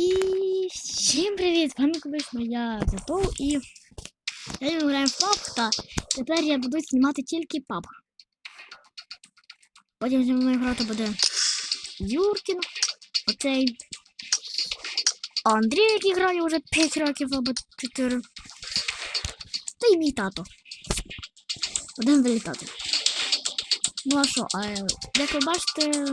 І всім привіт! З вами колись моя Зато і я граємо в PUBG, та тепер я буду знімати тільки PUBG. Потім зі мною грати буде Юркін, оцей Андрій, який грає вже 5 років або 4. Та й мій тато. Будемо вилітати. Ну а що, а, як ви бачите,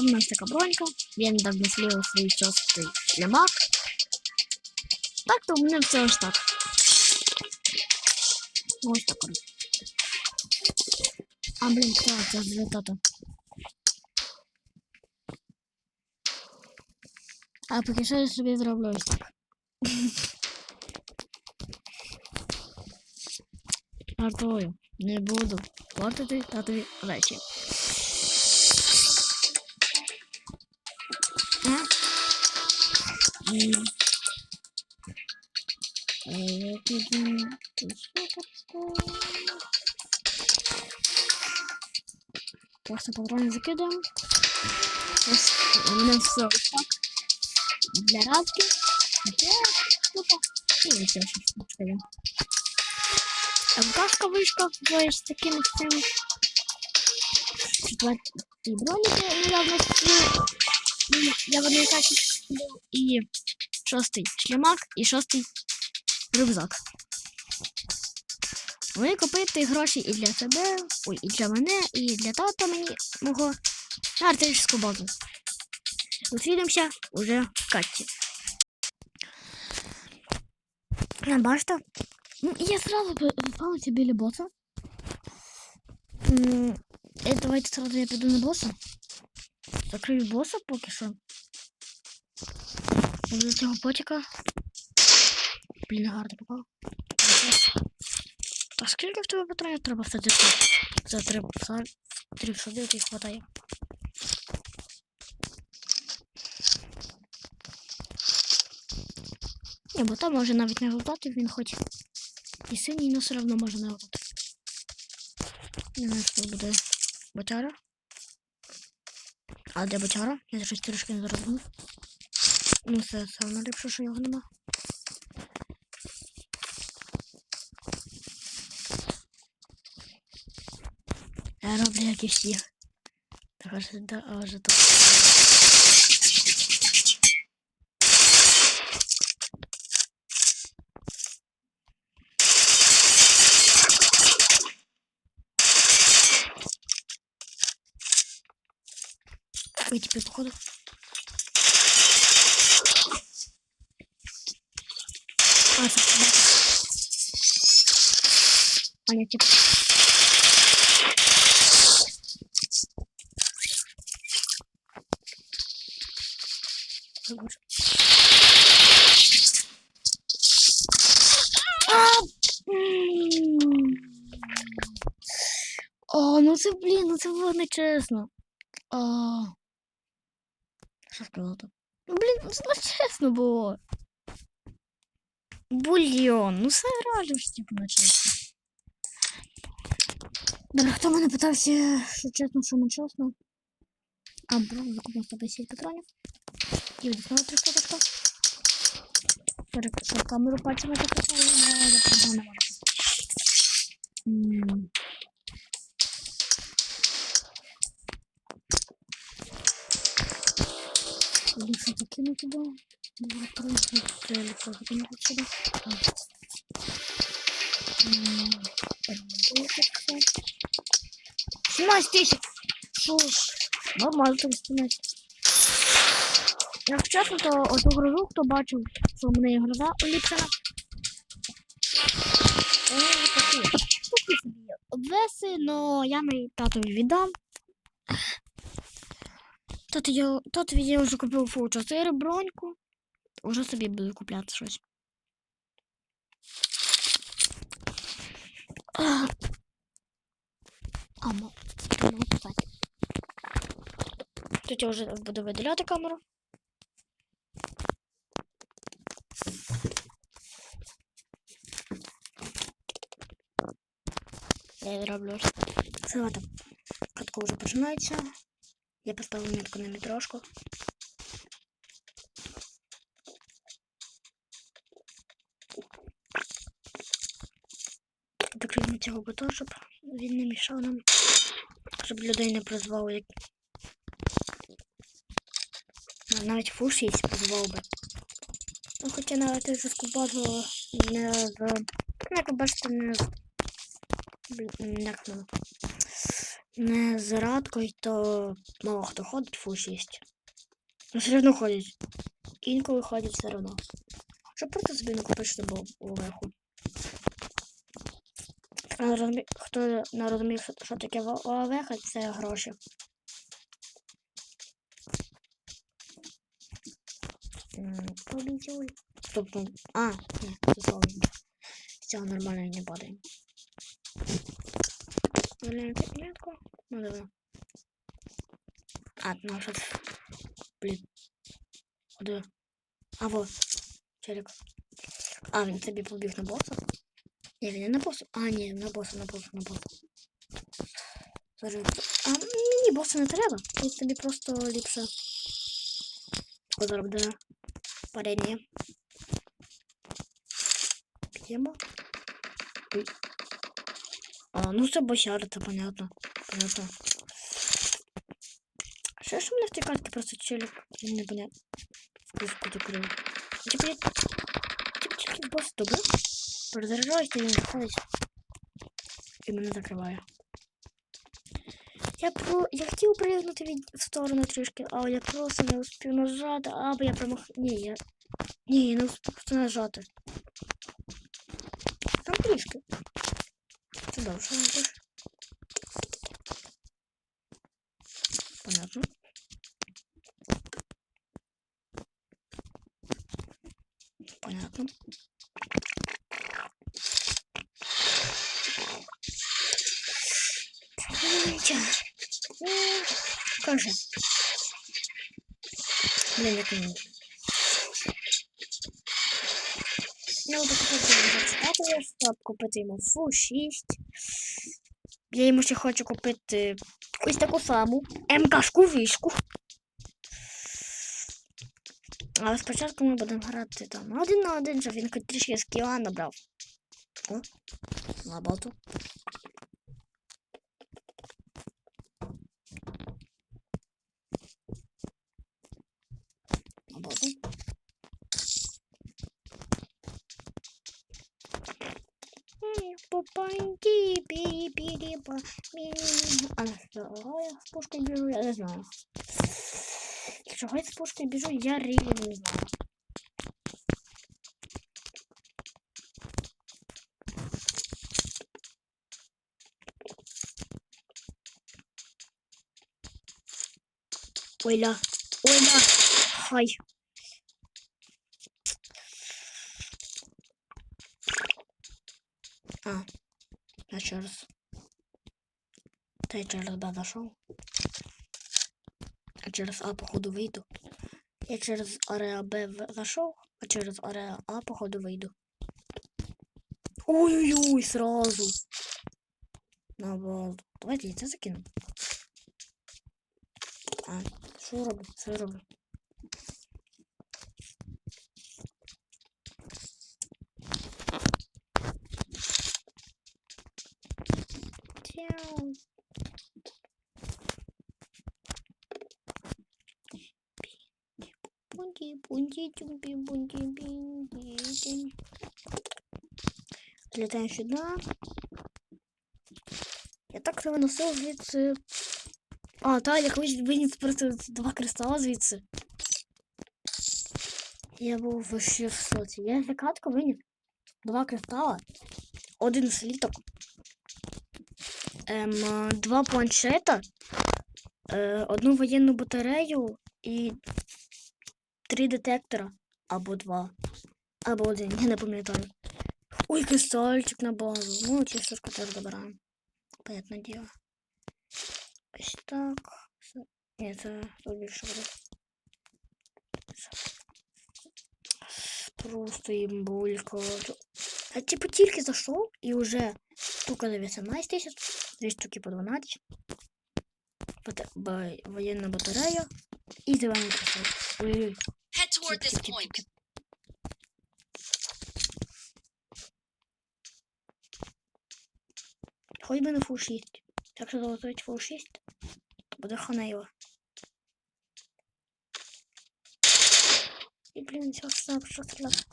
у нас така бронька. Він дав мислив свій шостий шлемак. Так, то у мене все ось так. Ось так. А, блін, так, це вже тато. А поки що я собі зроблю ось так. Жартую, не буду портити татові речі. Просто патрони закидаємо. Ось у мене все так. Для радки. І все, що скажу. МКшка вишка з такими цими. Четвертий броніки недавно купив. Ну, Я в одній був і шостий шлемак, і шостий рюкзак. Ви купити гроші і для себе, ой, і для мене, і для тата мені мого на артилерійську базу. Зустрінемося уже в катці. Бачите? Ну, я сразу запалася біля боса. Е, Давайте сразу я піду на боса. Закрию боса поки що. До цього потіка. Блін, гарно попав. Та скільки в тебе патронів треба всадити? За три, три всадити і хватає. Ні, бо там може навіть не глотати, він хоч і синій, але все одно може не глотати. Не знаю, що буде ботяра. А де бочара? Я щось трошки не зрозумів. Ну, все одно ліпше, що його нема. Я роблю як і всі. Так, аж, да, аж тут. Ой, теперь походу. А, собственно. М. О, ну це, блін, ну це було нечесно. А. Сказати? Ну, блін, ну це нечесно було. Бульйон, ну це реально ж типу нечесно. Добре, хто мене питався, що чесно, що? А, бро, закупив 110 патронів. І від знову 300 точка. Перекрив камеру пальцями так не можу. М. Ліпше закину туди. Може, просто це ліпше закинути сюди. Так. М, перебувати все. 17 тисяч! Що ж, нормально 317. Якщо чесно, то оту грозу, хто бачив, що в мене є гроза уліпшена. Вони вже такі. Такі но я мій татові віддам. Тато я, татові я вже купив фул 4 броньку. Уже собі буду купляти щось. А, а мо, можу писати. Тут я вже буду видаляти камеру. Я роблю. Все, там. Катка вже починається. Я поставлю метку на метрошку. Докриємо цього бота, щоб він не мішав нам, щоб людей не призвав як. Навіть фуш їсть призвав би. Ну хоча навіть вже скубаду не в... Як ви бачите, не в... Як воно. Не з радкою, то мало хто ходить фуш їсть. Ну, все одно ходять. Інколи ходять все одно. Що просто собі не купиш собі оверху. Хто не розумі- Хто не розуміє, що, таке ОАВХ, це гроші. Стоп, ну. А, ні, це інше. Нормально не падає. Валяємо п'ятку. Ну, давай. А, ну, що це? Блін. Куди? А, вот. Челик. А, він собі побіг на боса? Ні, він не на боса. А, ні, на боса, на боса, на боса. Зараз. А мені боса не треба. Я собі просто ліпше. О, зараз буде парення. П'ємо. Ой. А, ну це босяр, це понятно. Понятно. Що ж у мене в цій карті просто челик? Непонятно. Вкуску закрив. Тепер типу тільки бос добре. Перезаряджаюся, він заходить. І мене закриває. Я про... Я хотів приїхати від... в сторону трішки, але я просто не успів нажати, або я промах... Ні, я... Ні, я не успів нажати. Там трішки. Це довше робиш. Понятно. Понятно. Как же? Блин, это не. Ну, вот это зачитати, щоб купити йому фу 6. Я йому ще хочу купити ось таку саму МКшку вишку. Але спочатку ми будемо грати там один на один, щоб він хоч трішки скіла набрав. О, на боту. На боту. Попаньки, пі-пі-пі-па, мі-мі-мі. А, чого я з пушкою біжу, я не знаю. Чого я з пушкою біжу, я реально не знаю. Ойля, ойля, хай. А, я через... Та я через Б зашел. А через А, походу, выйду. Я через ареа Б зашел, а через ареа А, походу, выйду. Ой-ой-ой, сразу. На базу. Давайте яйця закину. А, що роблю? Що роблю? Злітаємо сюди. Я так виносив звідси. А, так, я колись виніс просто два кристала звідси. Я був вообще в соці. Я за катку виніс два кристала, один сліток, ем, два планшета, е, одну воєнну батарею і три детектора. Або два. Або один, я не пам'ятаю. Ой, кристальчик на базу. Ну, чешушку теж забираємо. Понятне діло. Ось так. Все. Ні, це тут більше буде. Просто імбулька. А типу тільки зайшов і вже штука за 18 тисяч, дві штуки по 12. Бата- ба- Воєнна батарея і зелений кристал. Ой-ой. Head toward this Тіп-тіп-тіп-тіп. point. Хоч би не фул 6. Якщо залетить фул 6, то буде ханейло. І, блін, цього треба що стріляти.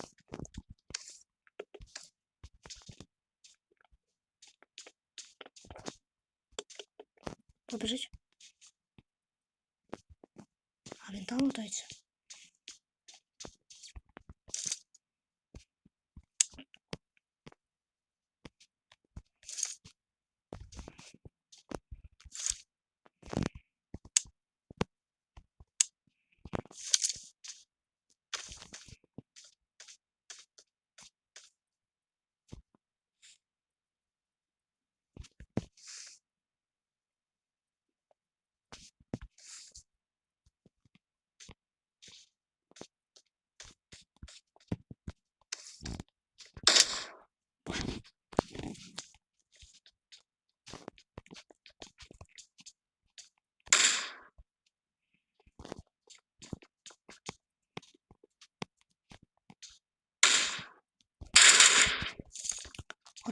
Побіжить. А він там лутається.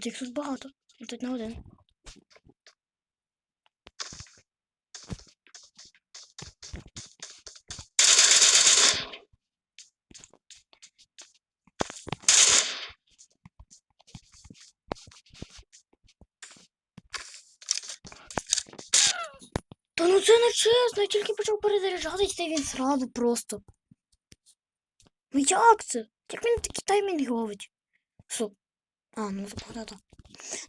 Їх тут багато. І тут не один. Та ну це не чесно, я тільки почав перезаряджатись, та він зразу просто. Ну як це? Як він такий таймінг ловить? А, ну запогадати.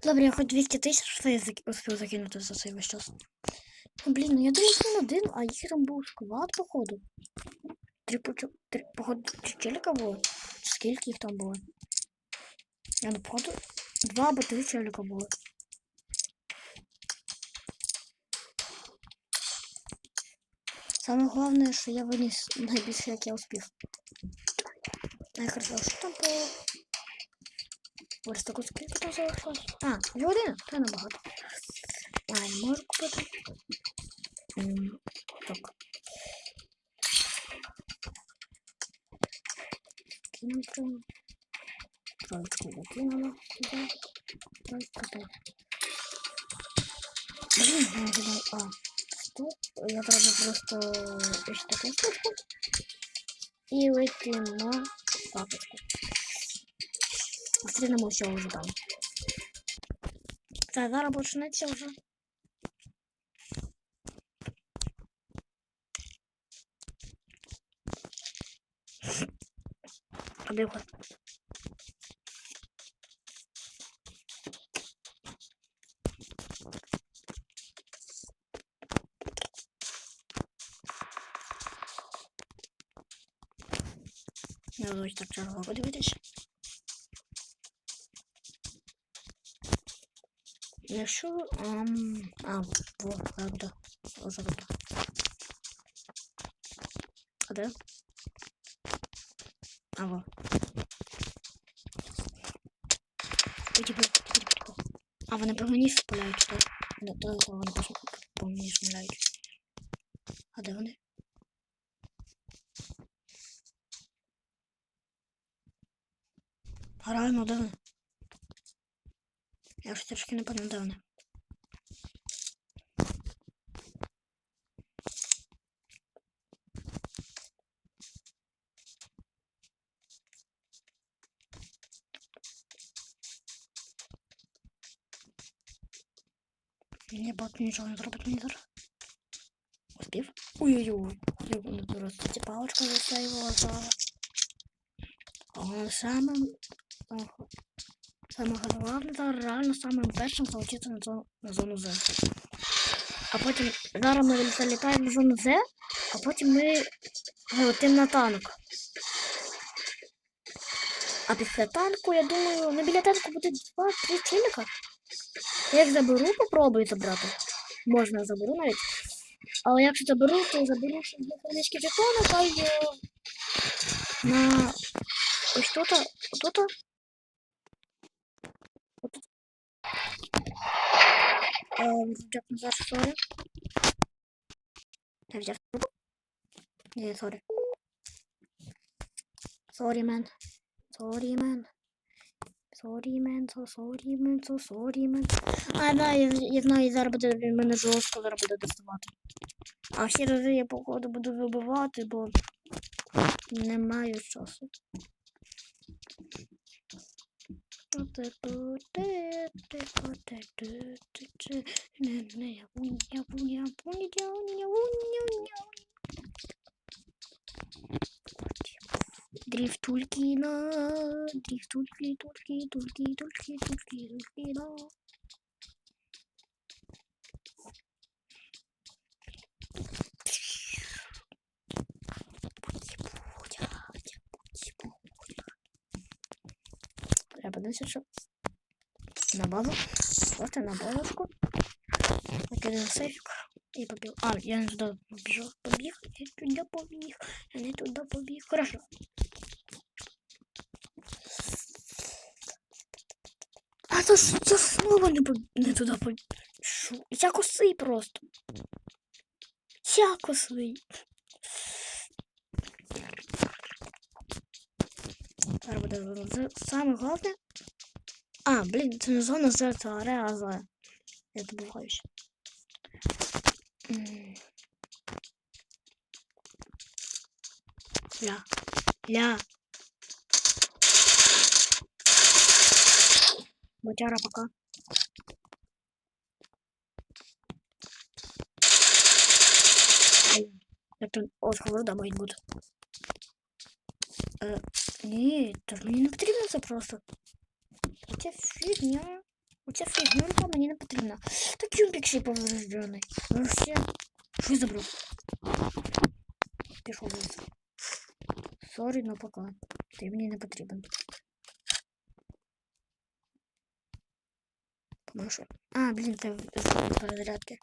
Добре, я хоч 200 тисяч успів закинути за цей весь час. Ну, блін, ну я думав, що він один, а їх там був сквад, походу. Три, три походу, чи челіка було? Скільки їх там було? Я ну, походу, два або три челіка було. Саме головне, що я виніс найбільше, як я успів. Найхорошо, що там по Ось таку скільки там? А, дві години? Це набагато. А, я можу купити. Так. Кинути. Троечку закинула. Троечка так. Блін, я не. А, стоп. Я зроблю просто ось таку штучку. Все вже там. Так, зараз почнеться вже. Побігли. Я буду так чергово подивитися. Якщо... Ам... А, во, правда. Тут. А де? А, во. А, вони по мені стріляють, так? Да, то вони по, мені стріляють. А де вони? А де вони? Я ж трошки не пам'ятаю, де вони. Ні, бот нічого не зробить мені зараз. Успів? Ой-ой-ой. Я буду зараз ці палочка засейвила зараз. А саме... Саме головне реально самим першим залетіти на зону, на зону З. А потім зараз ми залітаємо на зону З, а потім ми летимо на танк. А після танку, я думаю, ну біля танку буде два-три челіка. Я їх заберу, попробую забрати. Можна заберу навіть. Але якщо заберу, то заберу ще дві хвилиночки жетони, та й е, на ось тут, отут. Назад сорі. Я взяв трубу. Ні, сорі. Сорі, мен. Сорі, мен. Sorry, man, so sorry, man, so sorry, man. А, да, я, я знаю, зараз буде мене жорстко зараз буде доставати. А всі рази я походу буду вибивати, бо не маю часу. Driftulkina, driftulkina, tulkina, tulkina, tulkina, tulkina. Я подивлюся, на базу. Просто на базочку. Накидаю сейфик і побіг. А, я не туди побіжав. Побіг, я туди побіг. Я не туди побіг. Хорошо. А то ж ж не, не туди побіг. Я косий просто. Я косий. Зараз буде Саме головне. А, блін, це не зона, це це ареа зоя. Я забуваюся. М. Ля. Ля. Ботяра пока. Тут от холода має бути. Ні, ж мені не потрібно це просто. Оця фігня. Оця фігнюлька мені не потрібна. Так юмпік ще й повреждений. Ну все. Що вниз. Сорі, но пока. Ти мені не потрібен. Тому. А, блін, це з перезарядки.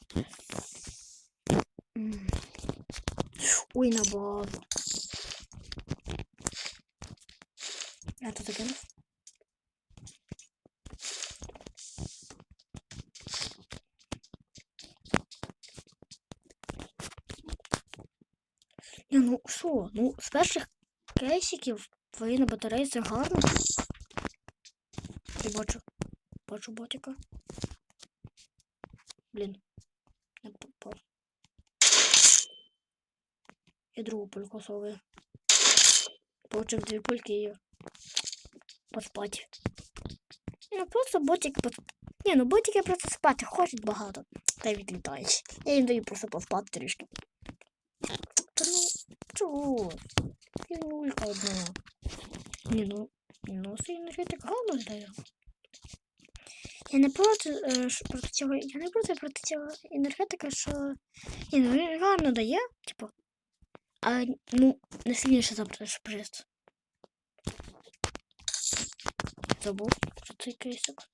Ой, на базу. Я тут закинув. Ні, ну що? Ну, з перших кейсиків твої на батареї це гарно. Я бачу. Бачу ботика. Блін. Не попав. Я другу пульку совую. Получив дві пульки і поспати. Ну просто ботик пос... Ні, ну ботики просто спати хочуть багато. Та й відлітають. Я їм даю просто поспати трішки. Та ну, чого? Півнулька одна. Ні, ну, ну сильно так гарно здаю. Я не проти, е, проти цього, я не проти проти цього енергетика, що ну гарно дає, типу. А ну, не сильніше за приз. Забув про цей кейсик.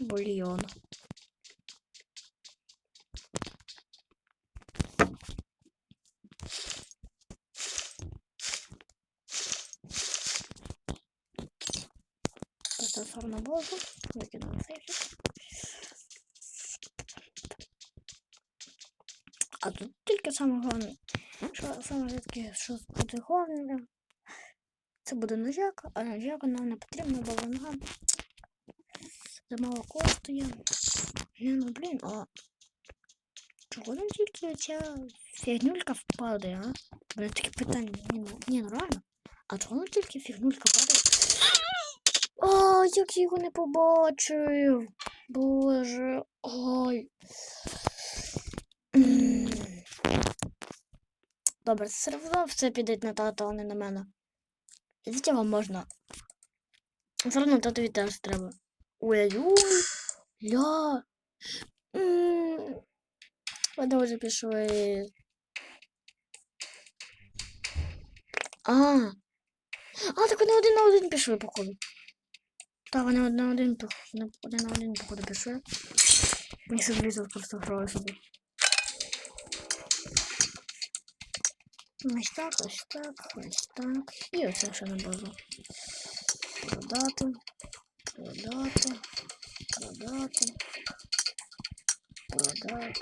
Бульйон. Поставив на базу, викинув сейфик. Саме головне, що саме таке, що буде головне, це буде ножак, а ножак нам не потрібно, бо вона замало коштує. Ні, ну блін, а чого нам тільки ця фігнюлька впадає, а? Мене таке питання, ні, ну, ну реально. А чого нам тільки фігнюлька падає? А, як я його не побачив. Боже. Ой. Добре, все одно все піде на тата, а не на мене. І цього можна. Все одно татові теж треба. Ой-ой-ой. Ля. Вони вже пішли. А. А, так вони один на один пішли, походу. Так, вони один на один, один на один, походу, пішли. Мені сиблізов просто грає собі. Ось так, ось так, ось так. І оце ще на базу. Продати. Продати. Продати. продати.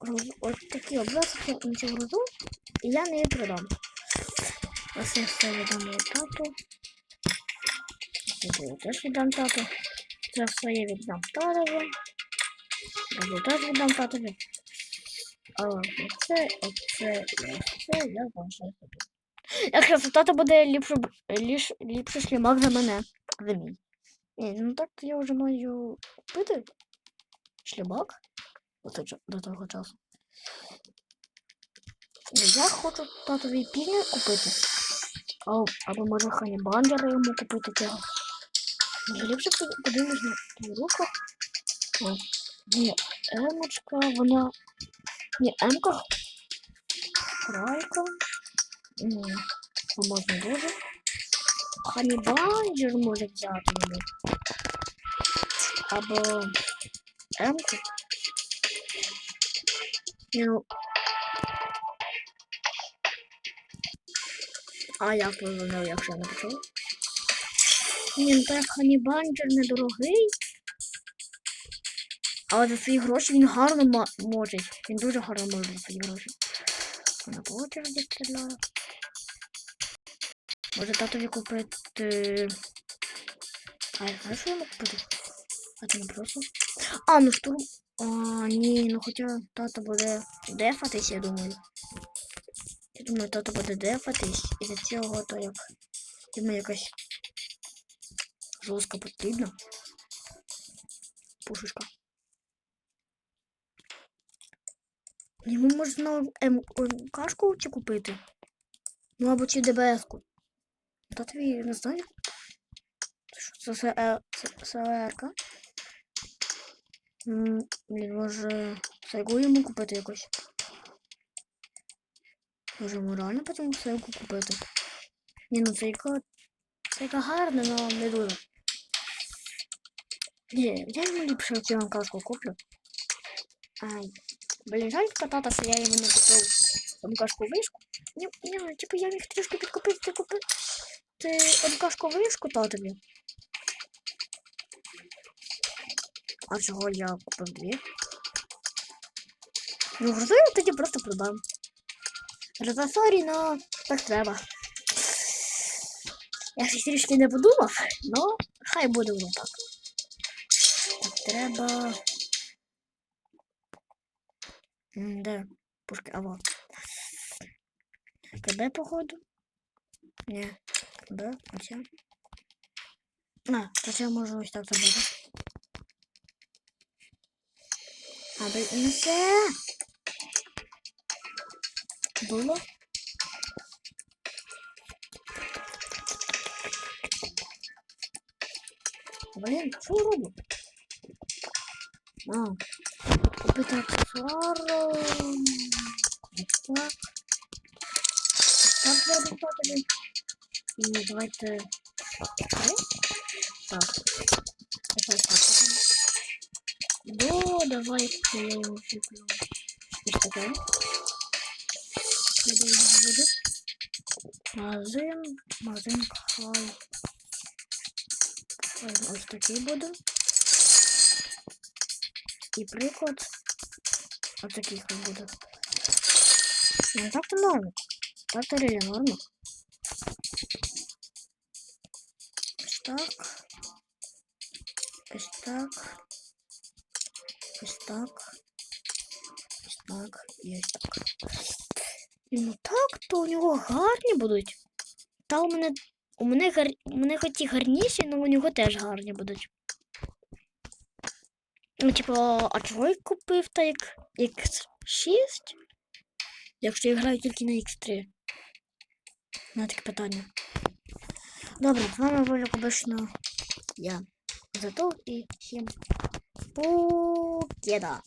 Груз... От такі обв'язки на цю і я не її продам. Ось я все віддам моєму тату. Я теж віддам тату. Це все я віддам татові. Це теж віддам татові. А оце, оце, оце я залишаю собі. В тата буде ліпше, б- ліпше шлімак за мене. Ні, ну так я вже маю купити шлімак до, того часу. Я хочу татові пільне купити. Або, або може ханібандера йому купити цього. Ліпше подивимось на руку. Ні, емочка, вона. Ні, емка. Крайка. Ні, можна дуже. Ханібанджер може взяти йому. Або емку. Ну. А я позвонив, якщо не почув. Ні, ну так ханібанджер недорогий. Але за свої гроші він гарно може. Він дуже гарно може за свої гроші. Вона по очереді стріляє. Може татові купити. А я знаю, що йому купити? А це не просто. А, ну штурм. А, ні, ну хоча тато буде дефатись, я думаю. Я думаю, тато буде дефатись. І за цього то як. Йому якась жорстка потрібна. Пушечка. Йому можна ем, кашку чи купити? Ну або чи ДБС-ку. Та тобі не знаю. Що це е, СЛР-ка? Блін, може сайгу йому купити якось. Може йому реально потім сайгу купити. Ні, ну сайка. Сайка гарна, але не дуже. Ні, я йому ліпше цю кашку куплю. Ай. Блін, жаль катата, що я йому не купив МКшку вишку. Ні, ні, ну, типу я міг трішки підкупити, купити МКшку вишку татові. А чого я купив дві? Ну, грозу я тоді просто продам. Гроза сорі, но так треба. Я щось трішки не подумав, но хай буде воно так. Так, треба. Де? Пушки, а вот. КБ, походу? Ні. КБ, оця. А, це можу ось так зробити. А, блін, ну все. Було? Блін, що роблю? А, купити аксесуар. Так. Так зробимо тобі. І давайте. Ой. Так. Давай так. До, давайте я йому куплю. Ось таке. Сюди буде. Магазин. Магазин хай. Хай ось такий буде. І приклад. Ось такий хай буде. Ну так то норм. Так то реально норма. Ось так. Ось так. Ось так. Ось так. І ось так. Ну так, то у нього гарні будуть. Та у мене. У мене, гар... у мене хоч і гарніші, але у нього теж гарні будуть. Ну, типу, а чого я купив та як X6? Якщо я граю тільки на X3. На таке питання. Добре, з вами був як обично я. Зато і всім покеда.